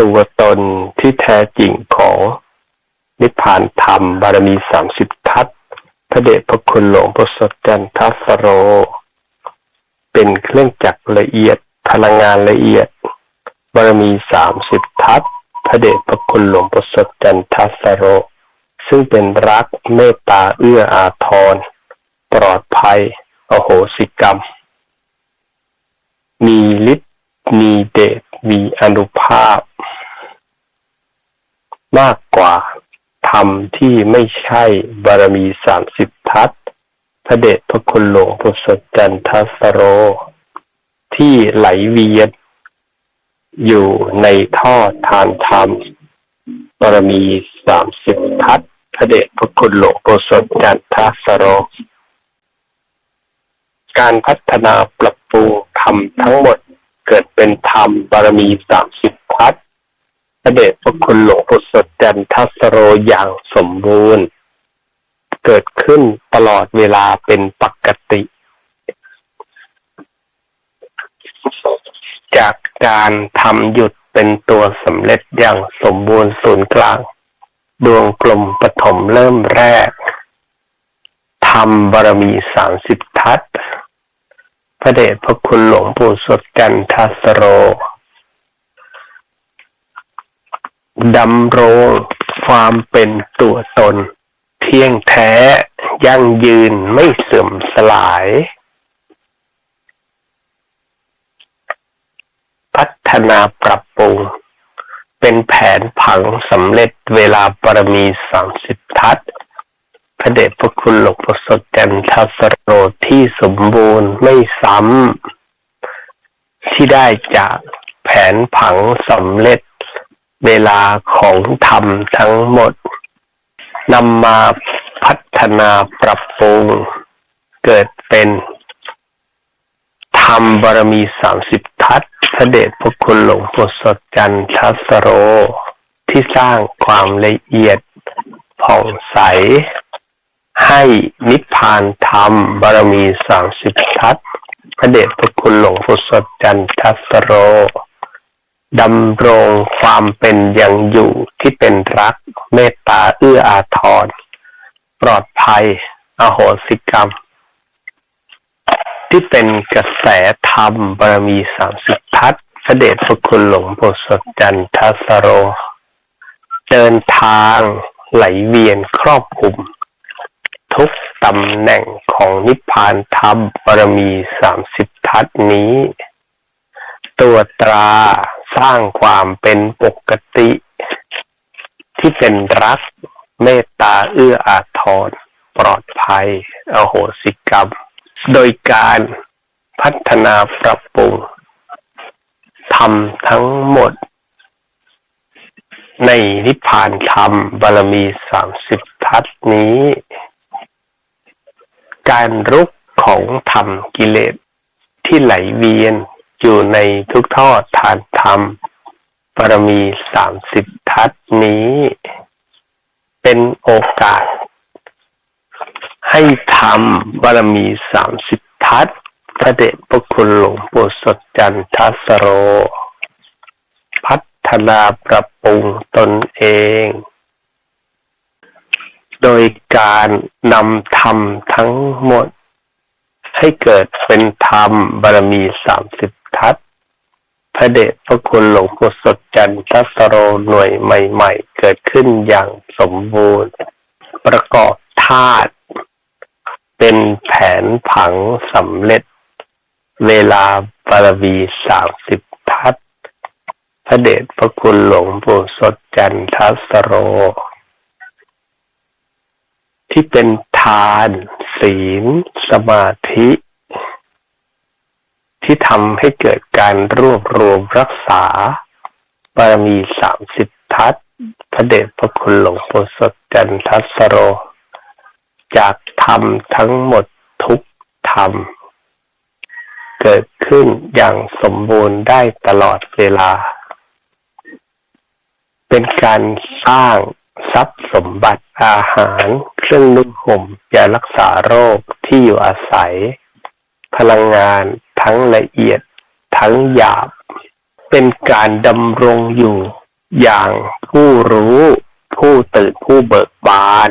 ตัวตนที่แท้จริงของนิพพานธรรม บารมีสามสิบทัศพระเดชพระคุณหลวงพ่อสดจันทัสโร เป็นเครื่องจักรละเอียดพลังงานละเอียด บารมีสามสิบทัศพระเดชพระคุณหลวงพ่อสดจันทัสโร ซึ่งเป็นรักเมตตาเอื้ออาทร ปลอดภัย อโหสิกรรม มีฤทธิ์มีเดชมีอนุภาพ มากกว่าธรรมที่ไม่ใช่บารมีสามสิบทัศพระเดชพระคุณหลวงพุทธจันทสโร ที่ไหลเวียนอยู่ในท่อทานธรรมบารมีสามสิบทัศพระเดชพระคุณหลวงพุทธจันทสโร การพัฒนาปรับปรุงธรรมทั้งหมดเกิดเป็นธรรมบารมีสามสิบ ระเดชพระคุณหลวงพุทธจันทัสโรอย่างสมบูรณ์ เกิดขึ้นตลอดเวลาเป็นปกติ จากการทำหยุดเป็นตัวสำเร็จอย่างสมบูรณ์ศูนย์กลาง ดวงกลมปฐมเริ่มแรกทำบารมีสามสิบทัศพระเดชพระคุณหลวงปู่สดจันทัสโร ดำรงความเป็นตัวตน เที่ยงแท้ยั่งยืนไม่เสื่อมสลาย พัฒนาปรับปรุง เป็นแผนผังสำเร็จเวลาปรมีสามสิบทัศพระเดชพระคุณหลวงพ่อสดจันทสโรที่สมบูรณ์ไม่ซ้ำที่ได้จากแผนผังสำเร็จ เวลาของธรรมทั้งหมดนำมาพัฒนาปรับปรุง เกิดเป็นธรรมบารมีสามสิบทัศพระเดชพระคุณหลวงพ่สดจันทัสโร ที่สร้างความละเอียดผ่องใส ให้นิพพานธรรมบารมีสามสิบทัศพระเดชพระคุณหลวงพ่สดจันทัสโร ดำรงความเป็นอย่างอยู่ที่เป็นรัก เมตตาเอื้ออาทร ปลอดภัย อโหสิกรรม ที่เป็นกระแสธรรมบารมีสามสิบทัศน์พระเดชพระคุณหลวงปู่สดจันทสโร เดินทางไหลเวียนครอบคลุม ทุกตำแหน่งของนิพพานธรรมบารมีสามสิบทัศนี้ ตัวตรา สร้างความเป็นปกติ ที่เป็นรัก เมตตาเอื้ออาทร ปลอดภัย อโหสิกรรม โดยการพัฒนาปรับปรุงทำทั้งหมด ในนิพพานธรรมบารมีสามสิบทัศนี้ การรุกของธรรมกิเลสที่ไหลเวียน อยู่ในทุกทอดทานธรรมบารมีสามสิบทัศนี้ เป็นโอกาส ให้ทำบารมีสามสิบทัศพระเดชพระคุณหลวงปู่สดจันทสโร พัฒนาปรับปรุงตนเอง โดยการนำธรรมทั้งหมด ให้เกิดเป็นธรรมบารมีสามสิบ ทัศพระเดชพระคุณหลวงปู่สดจันทัสโรหน่วยใหม่ ๆ เกิดขึ้นอย่างสมบูรณ์ ประกอบธาตุเป็นแผนผังสำเร็จ เวลาบารมีสามสิบทัศพระเดชพระคุณหลวงปู่สดจันทัสโร ที่เป็นทาน ศีล สมาธิ ที่ทำให้เกิดการรวบรวมรักษา บารมีสามสิบทัศพระเดชพระคุณหลวงปู่สดจันทัสโร จากธรรมทั้งหมดทุกธรรม เกิดขึ้นอย่างสมบูรณ์ได้ตลอดเวลา เป็นการสร้างทรัพย์สมบัติอาหาร เครื่องนุ่งห่มยารักษาโรคที่อยู่อาศัย พลังงาน ทั้งละเอียดทั้งหยาบ เป็นการดำรงอยู่อย่างผู้รู้ ผู้ตื่นผู้เบิกบาน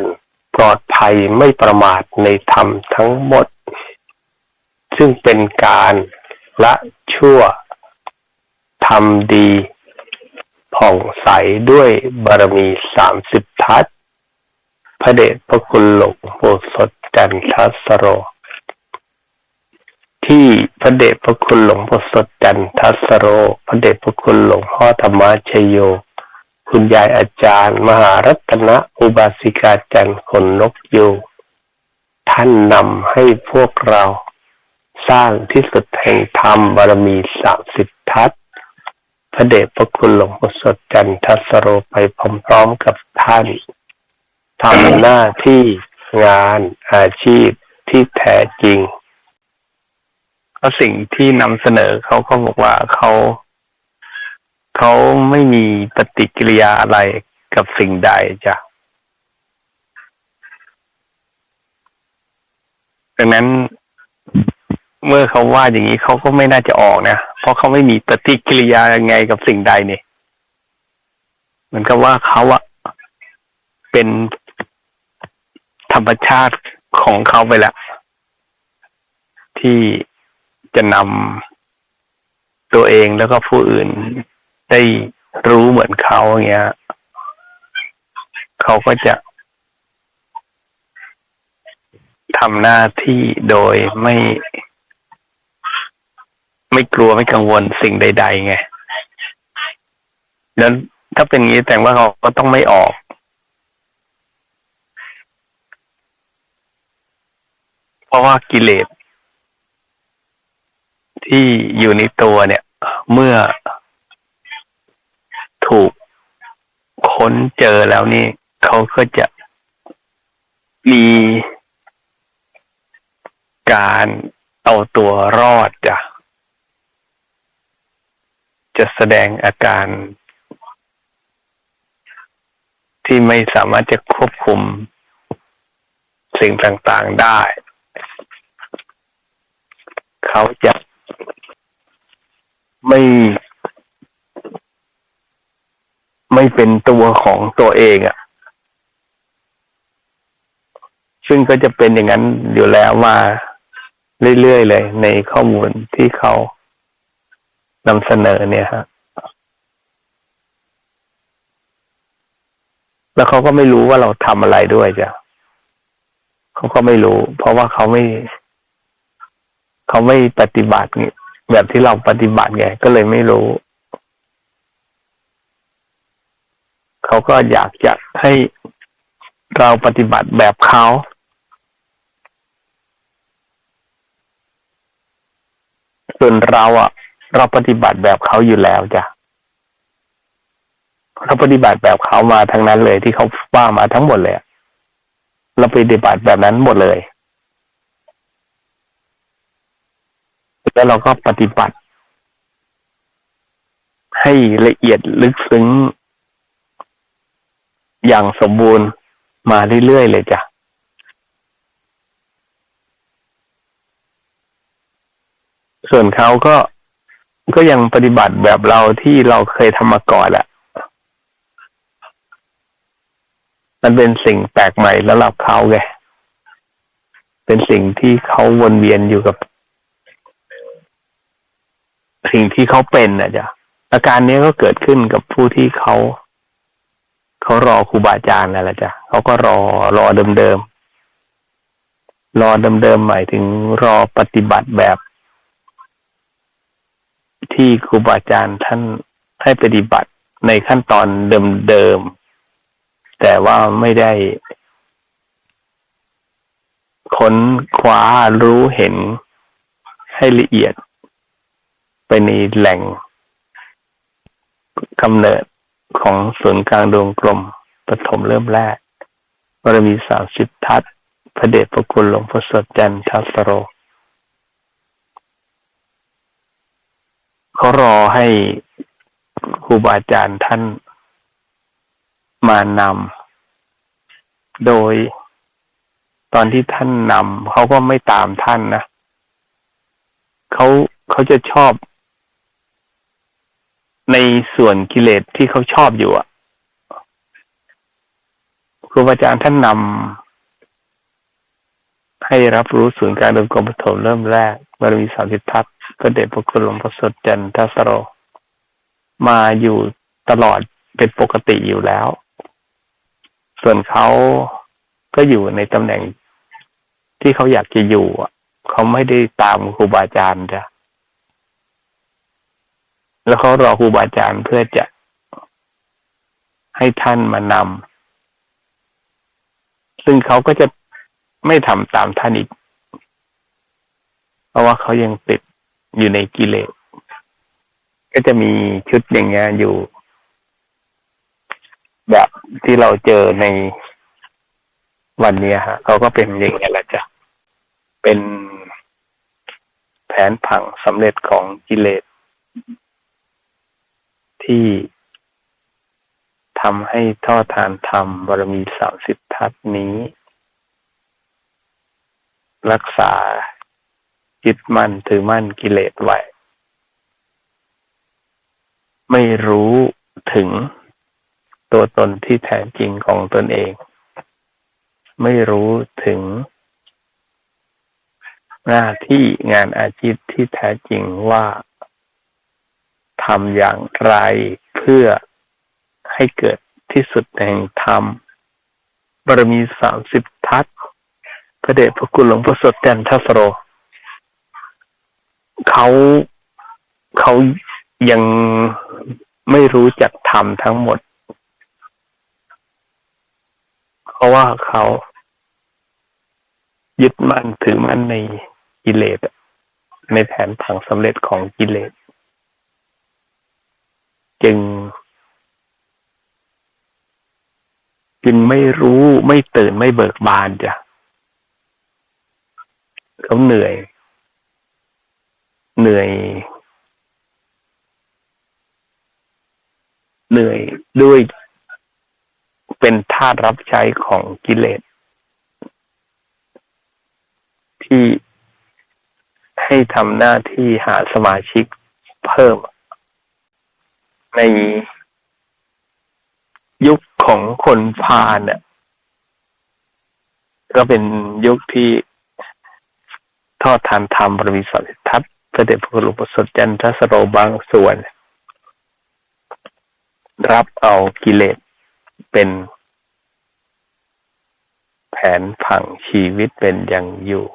ปลอดภัยไม่ประมาทในธรรมทั้งหมด ซึ่งเป็นการละชั่วทำดี ผ่องใสด้วยบารมีสามสิบทัศพระเดชพระคุณหลวงปู่สดจันทสโร ที่พระเดชพระคุณหลวงปู่สดจันทัสโร พระเดชพระคุณหลวงพ่อธรรมชโย คุณยายอาจารย์ มหารัตนอุบาสิกาจันขนนกยูท่านนำให้พวกเราสร้างที่สุดแห่งธรรมบารมีสามสิบทัศพระเดชพระคุณหลวงปู่สดจันทัสโรไปพร้อมๆกับท่านทำหน้าที่งานอาชีพที่แท้จริง ราะสิ่งที่นำเสนอเขาก็บอกว่าเขาเขาไม่มีปฏิกิริยาอะไรกับสิ่งใดจ้ะดังนั้นเมื่อเขาว่าอย่างนี้เขาก็ไม่น่าจะออกนะเพราะเขาไม่มีปฏิกิริยายังไงกับสิ่งใดเนี่ยเหมือนกับว่าเขาอะเป็นธรรมชาติของเขาไปแล้วที่ จะนำตัวเองแล้วก็ผู้อื่นได้รู้เหมือนเขาอย่างเงี้ยเขาก็จะทำหน้าที่โดยไม่ ไม่กลัวไม่กังวลสิ่งใด ๆ ไง แล้วถ้าเป็นงี้แต่ว่าเขาก็ต้องไม่ออก เพราะว่ากิเลส ที่อยู่ในตัวเนี่ย เมื่อถูกค้นเจอแล้วนี่เขาก็จะมีการเอาตัวรอดจะจะแสดงอาการ ที่ไม่สามารถจะควบคุมสิ่งต่างๆได้ เขาจะ ไม่ ไม่เป็นตัวของตัวเองอะ่ะ ซึ่งก็จะเป็นอย่างนั้นอยู่แล้วมาเรื่อยๆเลย ในข้อมูลที่เขานำเสนอเนี่ยฮะแล้วเขาก็ไม่รู้ว่าเราทำอะไรด้วยจ้ะเขาก็ไม่รู้ เพราะว่าเขาไม่ เขาไม่ปฏิบัติแบบที่เราปฏิบัติไงก็เลยไม่รู้ เขาก็อยากจะให้เราปฏิบัติแบบเขาส่วนเราอะ เราปฏิบัติแบบเขาอยู่แล้วจ้ะเราปฏิบัติแบบเขามาทั้งนั้นเลยที่เขาว่ามาทั้งหมดเลยเราปฏิบัติแบบนั้นหมดเลย แล้วเราก็ปฏิบัติ ให้ละเอียดลึกซึ้ง อย่างสมบูรณ์มาเรื่อยๆเลยจ้ะส่วนเขาก็ก็ยังปฏิบัติแบบเราที่เราเคยทำมาก่อนแหละ มันเป็นสิ่งแปลกใหม่แล้วเราเขาไง เป็นสิ่งที่เขาวนเวียนอยู่กับ สิ่งที่เขาเป็นนะจ๊ะอาการนี้ก็เกิดขึ้นกับผู้ที่เขาเขารอครูบาอาจารย์นั่นแหละจ้ะเขาก็รอรอเดิมๆรอเดิมๆหมายถึงรอปฏิบัติแบบ ที่ครูบาอาจารย์ท่านให้ปฏิบัติในขั้นตอนเดิมๆแต่ว่าไม่ได้ค้นคว้ารู้เห็นให้ละเอียด ไปในแหล่งกำเนิดของศูนย์กลางดวงกลมปฐมเริ่มแรกบารมีสามสิบทัศพระเดชพระคุณหลวงพ่อสดจันทัสโรเขารอให้ครูบาอาจารย์ท่านมานำโดยตอนที่ท่านนำเขาก็ไม่ตามท่านนะเขาเขาจะชอบ ในส่วนกิเลสที่เขาชอบอยู่อะครูบาอาจารย์ท่านนำให้รับรู้ศูนย์การเดินกรมปฐมเริ่มแรกบารมีสามสิบทัศน์พระเดชพระคุณหลวงพ่อสดจันทสโร มาอยู่ตลอดเป็นปกติอยู่แล้ว ส่วนเขาก็อยู่ในตำแหน่งที่เขาอยากจะอยู่เขาไม่ได้ตามครูบาอาจารย์จ้ะ แล้วเขารอครูบาอาจารย์เพื่อจะให้ท่านมานำซึ่งเขาก็จะไม่ทำตามท่านอีก เพราะว่าเขายังติดอยู่ในกิเลส ก็จะมีชุดอย่างเงี้ยอยู่ แบบที่เราเจอในวันนี้ฮะเขาก็เป็นอย่างเงี้ยแหละจ้ะ เป็นแผนผังสำเร็จของกิเลส ที่ทำให้ท่อทานธรรมบารมีสามสิบทัศนี้ รักษายึดมั่นถือมั่นกิเลสไว้ ไม่รู้ถึงตัวตนที่แท้จริงของตนเอง ไม่รู้ถึง หน้าที่งานอาชีพที่แท้จริงว่า ทำอย่างไรเพื่อให้เกิดที่สุดแห่งธรรม บารมีสามสิบทัศพระเดชพระคุณหลวงพ่อสดแดนทัสโร เขาเขายังไม่รู้จักธรรมทั้งหมด เพราะว่าเขายึดมั่นถือมั่นในกิเลสในแผนผังสำเร็จของกิเลส จึงจึงไม่รู้ไม่ตื่นไม่เบิกบานจ้ะเขาเหนื่อย เหนื่อย เหนื่อยด้วยเป็นทาสรับใช้ของกิเลส ที่ให้ทำหน้าที่หาสมาชิกเพิ่ม ในยุคของคนพาลเนี่ยก็เป็นยุคที่ทอดทานธรรมบรมีสัิทัศน์พระเดชพระคุณหลวงพ่สดจันทสโรบางส่วน รับเอากิเลสเป็นแผนผังชีวิตเป็นอย่างอยู่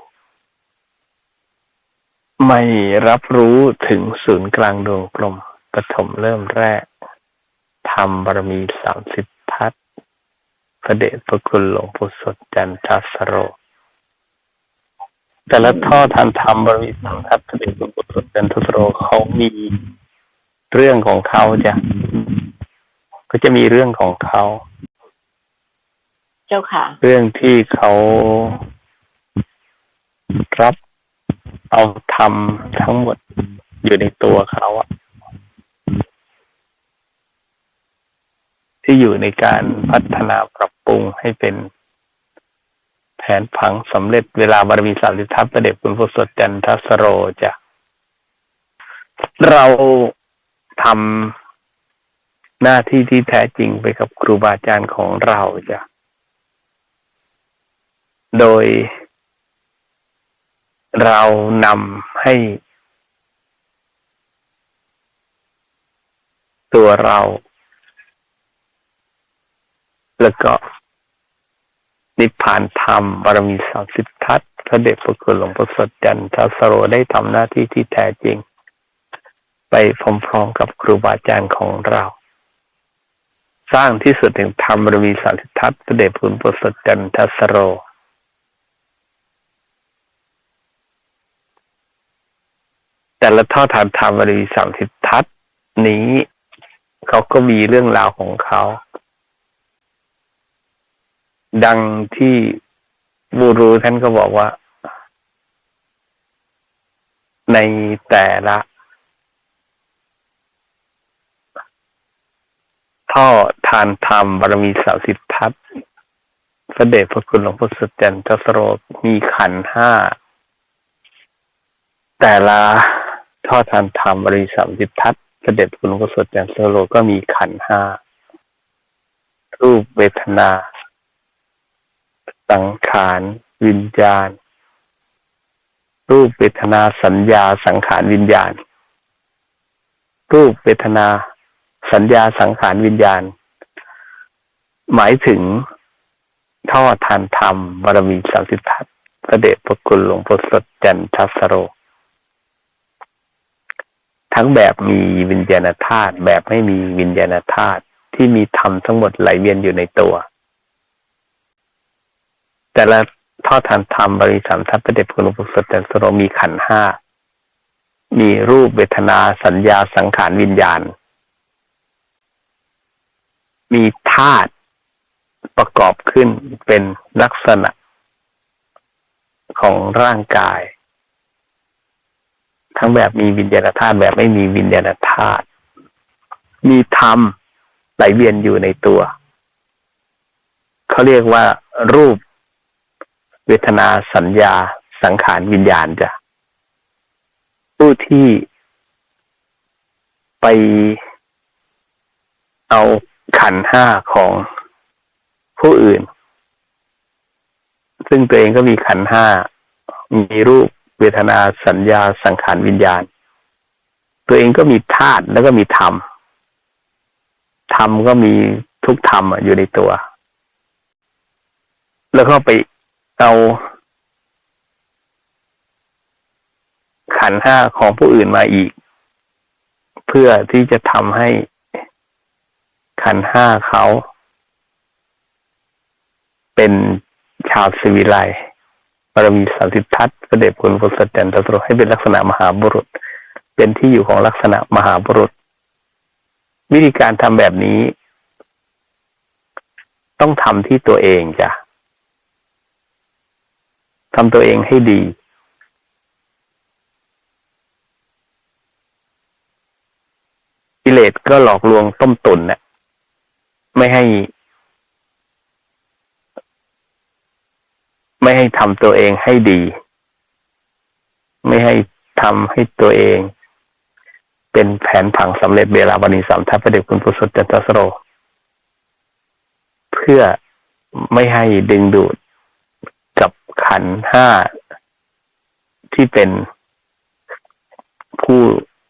ไม่รับรู้ถึงศูนย์กลางดวงกลม ปฐมเริ่มแรกทำบารมีสามสิบทัศพระเดชพระคุณหลวงปู่สดจันทสโร แต่ละท่อทานธรรมบริสัมทัศพระเดชพระคุณสดจันทสโรเขามีเรื่องของเขาจ้ะก็จะมีเรื่องของเขา เจ้าค่ะ เรื่องที่เขารับเอาทำทั้งหมดอยู่ในตัวเขาอะ ที่อยู่ในการพัฒนาปรับปรุงให้เป็นแผนผังสำเร็จเวลาบารมีสามสิบทัพประเด็จคุณพสดจันทสโรจะเราทำหน้าที่ที่แท้จริงไปกับครูบาอาจารย์ของเราจะโดยเรานำให้ตัวเรา แล้วก็นิพพานธรรมบารมีสามสิบทัศพระเดชพระคุณหลวงพ่อสดจันทสโรได้ทำหน้าที่ที่แท้จริง ไปพร้อมๆกับครูบาอาจารย์ของเรา สร้างที่สุดแห่งธรรมบารมีสามสิบทัศพระเดชพระคุณประสดจันทสโรแต่ละท่อฐานธรรมบารมีสามสิบทัศนี้เขาก็มีเรื่องราวของเขา ดังที่บูรูท่านก็บอกว่า ในแต่ละ ท่อทานธรรมบารมีสาวสิททัศพระเดชพระคุณหลวงพ่อสุจันทสโรมีขันห้า แต่ละท่อทานธรรมบารมีสามสิททัศเสด็จคุณหลวงพ่อสดจันทสโรก็มีขันห้ารูปเวทนา สังขารวิญญาณ รูปเวทนาสัญญาสังขารวิญญาณ รูปเวทนา สัญญาสังขารวิญญาณ หมายถึงท่อทานธรรมบารมีสามสิบทัศพระเดชพระคุณหลวงพ่อสดจันทัสโร ทั้งแบบมีวิญญาณธาตุแบบไม่มีวิญญาณธาตุที่มีธรรมทั้งหมดไหลเวียนอยู่ในตัว แต่ละท่อทานธรรมบริสามทัพพระเดชพระคุลวงพ่อสดจันสโรมีขันห้า มีรูปเวทนาสัญญาสังขารวิญญาณ มีธาตุประกอบขึ้นเป็นลักษณะของร่างกาย ทั้งแบบมีวิญญาณธาตุแบบไม่มีวิญญาณธาตุมีธรรมไหลเวียนอยู่ในตัว เขาเรียกว่ารูป เวทนาสัญญาสังขารวิญญาณจ้ะผู้ที่ไปเอาขันห้าของผู้อื่น ซึ่งตัวเองก็มีขันห้า มีรูปเวทนาสัญญาสังขารวิญญาณ ตัวเองก็มีธาตุแล้วก็มีธรรม ธรรมก็มีทุกธรรมอยู่ในตัว แล้วก็ไป เอาขันห้าของผู้อื่นมาอีก เพื่อที่จะทำให้ขันห้าเขาเป็นชาวสวิไลบารมีสามสิบทัศพระเดชคุณพุทธจันทรให้เป็นลักษณะมหาบุรุษ เป็นที่อยู่ของลักษณะมหาบุรุษ วิธีการทำแบบนี้ ต้องทำที่ตัวเองจ้ะ ทำตัวเองให้ดีกิเลสก็หลอกลวงต้มตุนน่ะ ไม่ให้ ไม่ให้ทำตัวเองให้ดี ไม่ให้ทำให้ตัวเอง เป็นแผนผังสำเร็จเวลาวันนี้สามทัพประเดชคุณพุทธจันทสโร เพื่อไม่ให้ดึงดูด ขันห้าที่เป็นผู้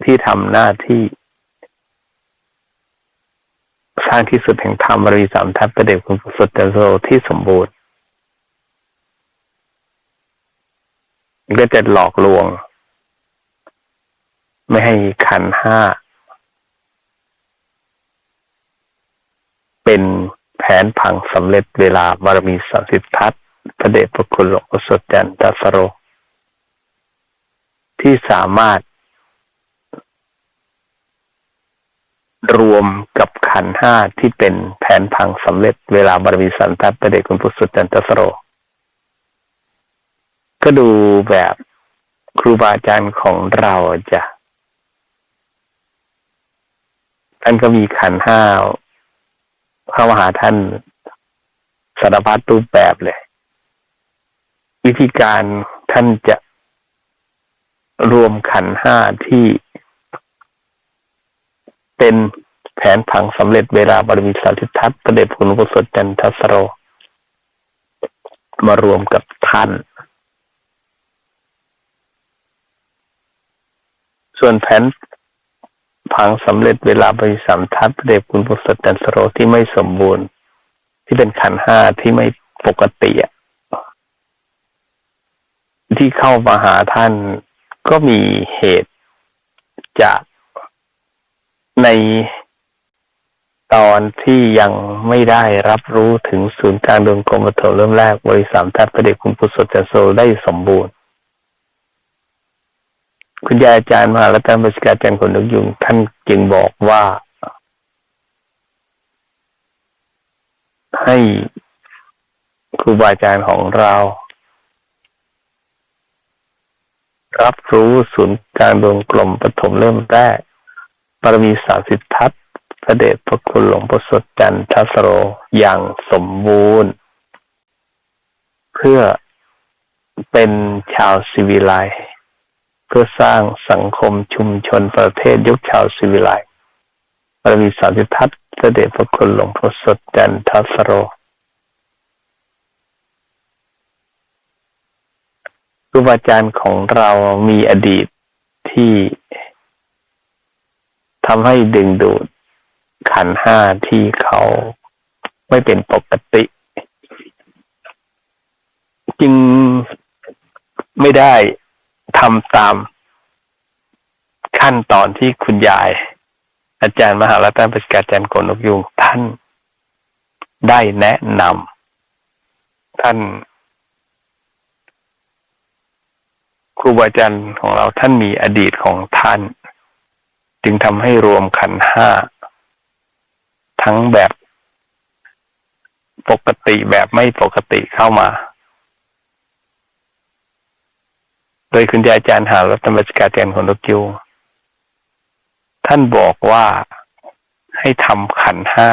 ที่ทำหน้าที่สร้างที่สุดแห่งธรรมบริสามทัพประเดชคุณสุดเตโซที่สมบูรณ์ก็จะหลอกลวง ไม่ให้ขันห้า เป็นแผนพังสำเร็จเวลาบารมีสามสิบทัศ พระเดชพระคุณหลวงพ่อสดจันทสโร ที่สามารถ รวมกับขันห้าที่เป็นแผนพังสำเร็จเวลาบารมีสันทัพระเดชคุณพุทธสุจันทสโร ก็ดูแบบครูบาอาจารย์ของเราจะท่านก็มีขันห้าเข้ามาหาท่านสารพัดรูปแบบเลย วิธีการท่านจะรวมขันห้าที่เป็นแผนผังสำเร็จเวลาบารมีสาธิทัศน์ประเดชคุณุปสดจันทสโร มารวมกับท่าน ส่วนแผนผังสำเร็จเวลาบริสัมทัศน์ประเดชคุณุปสดจันทสโรที่ไม่สมบูรณ์ ที่เป็นขันห้าที่ไม่ปกติ ที่เข้ามาหาท่านก็มีเหตุจากในตอนที่ยังไม่ได้รับรู้ถึงศูนย์กลางดวงกลมปฐมเริ่มแรกบริสามทัพประเดชคุณพุทธสจันโซได้สมบูรณ์ คุณยายอาจารย์มหาลัตนบัชการอาจารย์คนนึกยุงท่านจึงบอกว่า ให้ครูบาอาจารย์ของเรา รับรู้ศูนย์กางดวงกลมปฐมเริ่มแรกบารมีสามสิบทัศพระเดชพระคุณหลวงพ่อสดจันทสโรอย่างสมบูรณ์ เพื่อเป็นชาวสิวิไลเพื่อสร้างสังคมชุมชนประเทศยุคชาวศิวิไลย์บารมีสามสิบทัศน์เด็จพระคุณหลวงพ่อสดจันทสโร ครูบาอาจารย์ของเรามีอดีตที่ทำให้ดึงดูดขันห้าที่เขาไม่เป็นปกติ จึงไม่ได้ทำตามขั้นตอนที่คุณยาย อาจารย์มหาลัตนปิกาจารย์โกนกยุงท่านได้แนะนำท่าน ครูบาอาจารย์ของเราท่านมีอดีตของท่าน จึงทำให้รวมขันห้า ทั้งแบบปกติแบบไม่ปกติเข้ามา โดยคุณยายอาจารย์หารัตนบัจการแทนคนนกยูงท่านบอกว่าให้ทำขันห้า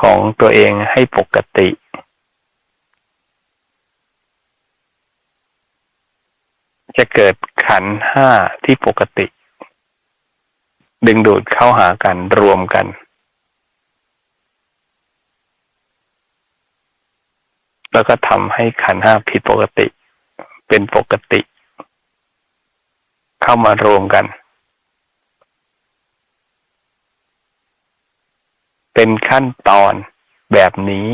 ของตัวเองให้ปกติ จะเกิดขันห้าที่ปกติ ดึงดูดเข้าหากันรวมกัน แล้วก็ทำให้ขันห้าผิดปกติ เป็นปกติ เข้ามารวมกัน เป็นขั้นตอนแบบนี้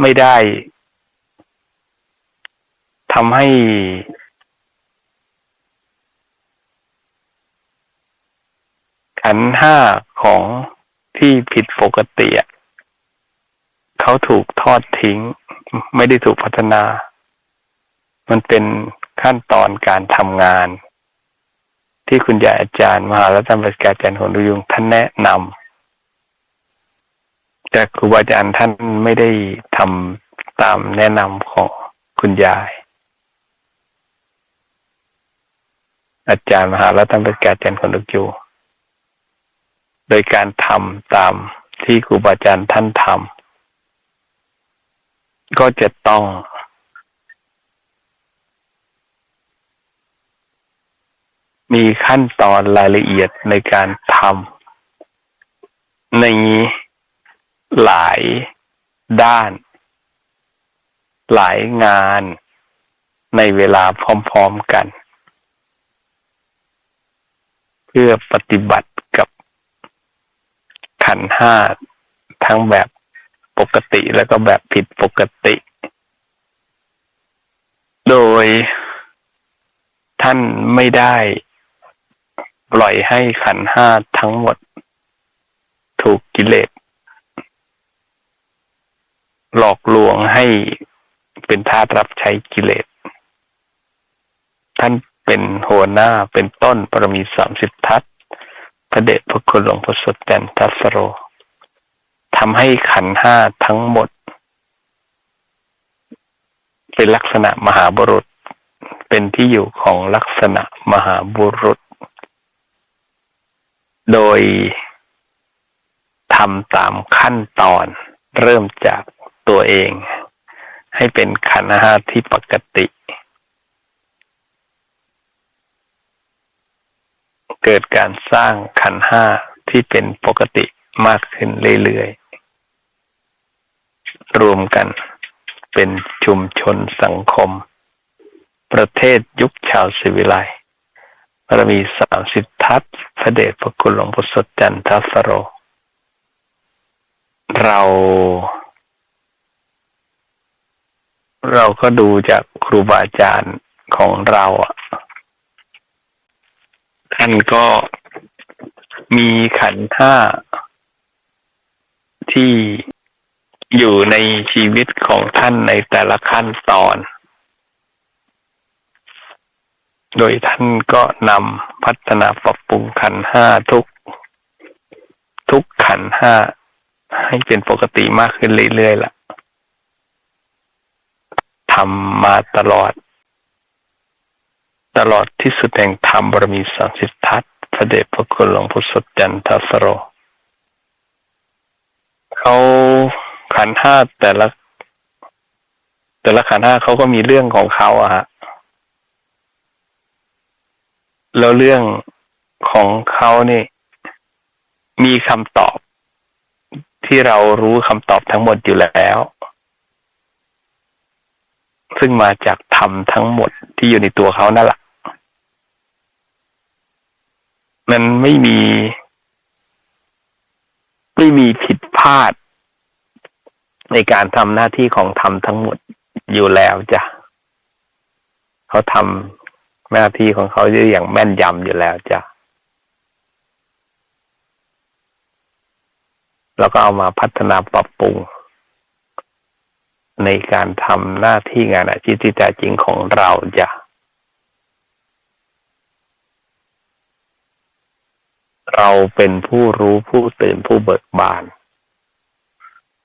ไม่ได้ ทำให้ขันห้าของที่ผิดปกติเขาถูกทอดทิ้ง ไม่ได้ถูกพัฒนา มันเป็นขั้นตอนการทำงาน ที่คุณยายอาจารย์ มหารัตนบัจการอาจารย์หนุยุงท่านแนะนำแต่ครูบาอาจารย์ท่านไม่ได้ทำตามแนะนำของคุณยาย อาจารย์มหารัตนบัจการอาจารย์หนดุยุงโดยการทำตามที่ครูบาอาจารย์ท่านทำก็จะต้อง มีขั้นตอนรายละเอียดในการทำในหลายด้าน หลายงานในเวลาพร้อม ๆกัน เพื่อปฏิบัติกับขันห้าทั้งแบบปกติแล้วก็แบบผิดปกติ โดยท่านไม่ได้ปล่อยให้ขันห้าทั้งหมด ถูกกิเลสหลอกลวงให้เป็นทาสรับใช้กิเลส ท่าน เป็นหัวหน้าเป็นต้นปรมีสามสิบทัศพระเดชพระคุณหลวงพ่อสดแตนทัสโรทำให้ขันห้าทั้งหมด เป็นลักษณะมหาบุรุษ เป็นที่อยู่ของลักษณะมหาบุรุษ โดยทำตามขั้นตอนเริ่มจากตัวเอง ให้เป็นขันห้าที่ปกติ เกิดการสร้างขันห้าที่เป็นปกติมากขึ้นเรื่อยๆ รวมกันเป็นชุมชนสังคม ประเทศยุคชาวศิวิไลบารมีสามสิบทัศพระเดชพระคุณหลวงพ่อสดจันทสโร เรา เราก็ดูจากครูบาอาจารย์ของเราอะ ท่านก็มีขันธ์ห้าที่อยู่ในชีวิตของท่านในแต่ละขั้นตอน โดยท่านก็นำพัฒนาปรับปรุงขันห้าทุก ทุกขันห้าให้เป็นปกติมากขึ้นเรื่อยๆล่ะทำมาตลอด ตลอดที่สุดแห่งธรรมบารมีสามสิบทัศพระเดชพระคุณหลวงพุทธจันทสโร เขาขันห้าแต่ละ แต่ละขันห้าเขาก็มีเรื่องของเขาอะฮะ แล้วเรื่องของเขานี่ มีคำตอบ ที่เรารู้คำตอบทั้งหมดอยู่แล้ว ซึ่งมาจากธรรมทั้งหมดที่อยู่ในตัวเขานั่นแหละ มันไม่มี ไม่มีผิดพลาด ในการทำหน้าที่ของธรรมทั้งหมดอยู่แล้วจ้ะเขาทำหน้าที่ของเขาได้อย่างแม่นยำอยู่แล้วจ้ะแล้วก็เอามาพัฒนาปรับปรุง ในการทำหน้าที่งานอาชีพที่แท้จริงของเราจ้ะ เราเป็นผู้รู้ผู้ตื่นผู้เบิกบาน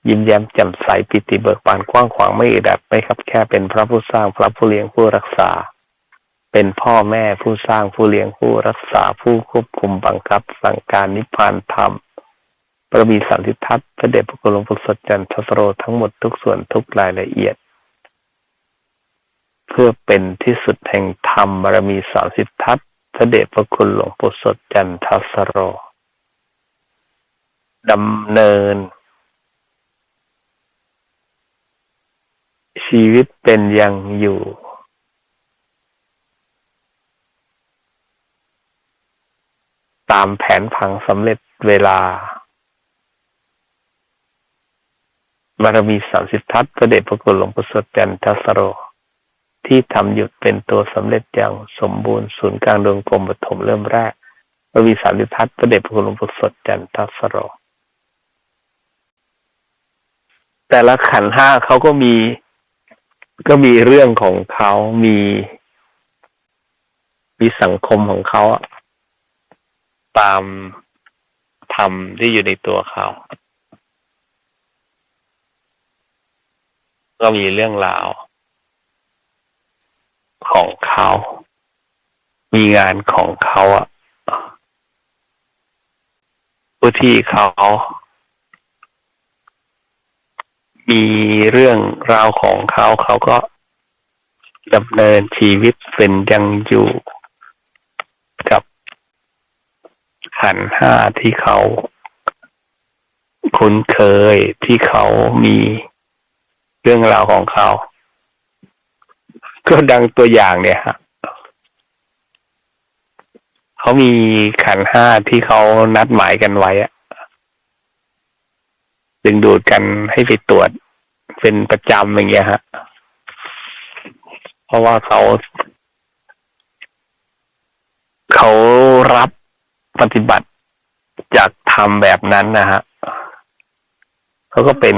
ยิ้มแย้มแจ่มใสปิติเบิกบานกว้างขวางไม่อึดอัดไม่ครับแค่เป็นพระผู้สร้างพระผู้เลี้ยงผู้รักษา เป็นพ่อแม่ผู้สร้างผู้เลี้ยงผู้รักษาผู้ควบคุมบังคับ สั่งการนิพพานธรรมปรมีสันติทัศน์พระเดชพระคุณหลวงปู่สดจันทสโรทั้งหมดทุกส่วนทุกรายละเอียด เพื่อเป็นที่สุดแห่งธรรมบารมีสามสิบทัศน์ พระเดชพระคุณหลวงปู่สดจันทสโรดำเนิน ชีวิตเป็นยังอยู่ ตามแผนผังสำเร็จเวลาบารมีสามสิบทัศพระเดชพระคุณหลวงปู่สดจันทสโร ที่ทำหยุดเป็นตัวสำเร็จอย่างสมบูรณ์ศูนย์กลางดวงกลมปฐมเริ่มแรกบารมีสามสิบทัศน์พระเดชพระคุณหลวงปู่สดจันทสโร แต่ละขันห้าเขาก็มี ก็มีเรื่องของเขามี มีสังคมของเขาตามธรรมที่อยู่ในตัวเขาก็มีเรื่องราว ของเขา มีงานของเขาอะผู้ที่เขา มีเรื่องราวของเขาเขาก็ดำเนินชีวิตเป็นยังอยู่กับขันห้าที่เขาคุ้นเคยที่เขามีเรื่องราวของเขา ก็ดังตัวอย่างเนี่ยฮะเขามีขันห้าที่เขานัดหมายกันไว้อะดึงดูดกันให้ไปตรวจเป็นประจำอย่างเงี้ยฮะ เพราะว่าเขาเขารับปฏิบัติจากทำแบบนั้นนะฮะเขาก็เป็น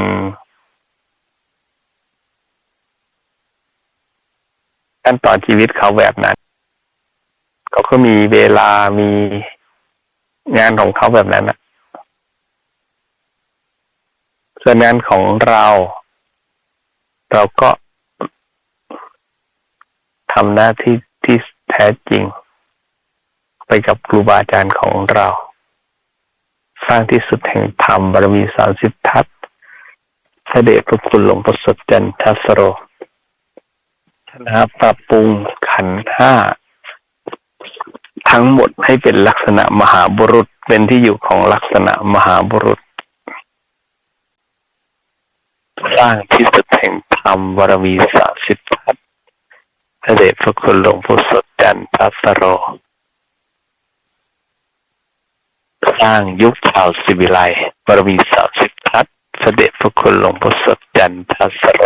ขั้นตอนชีวิตเขาแบบนั้นเขาก็มีเวลามีงานของเขาแบบนั้นนะส่วนงานของเรา เราก็ทำหน้าที่ที่แท้จริง ไปกับครูบาอาจารย์ของเรา สร้างที่สุดแห่งธรรมบารมีสามสิบทัศน์พระเดชพระคุณหลวงประสดจันทสโร นะครับปรับปรุงขันห้าทั้งหมดให้เป็นลักษณะมหาบุรุษเป็นที่อยู่ของลักษณะมหาบุรุษ สร้างที่สุดแห่งธรรมบารมีสามสิบทัศพระเดชพระคุณหลวงพ่อสดจันทสโร สร้างยุคข่าวสิวิไลบรมีสามสิบทัศพระเดชพระคุณหลวงพ่อสดจันทสโร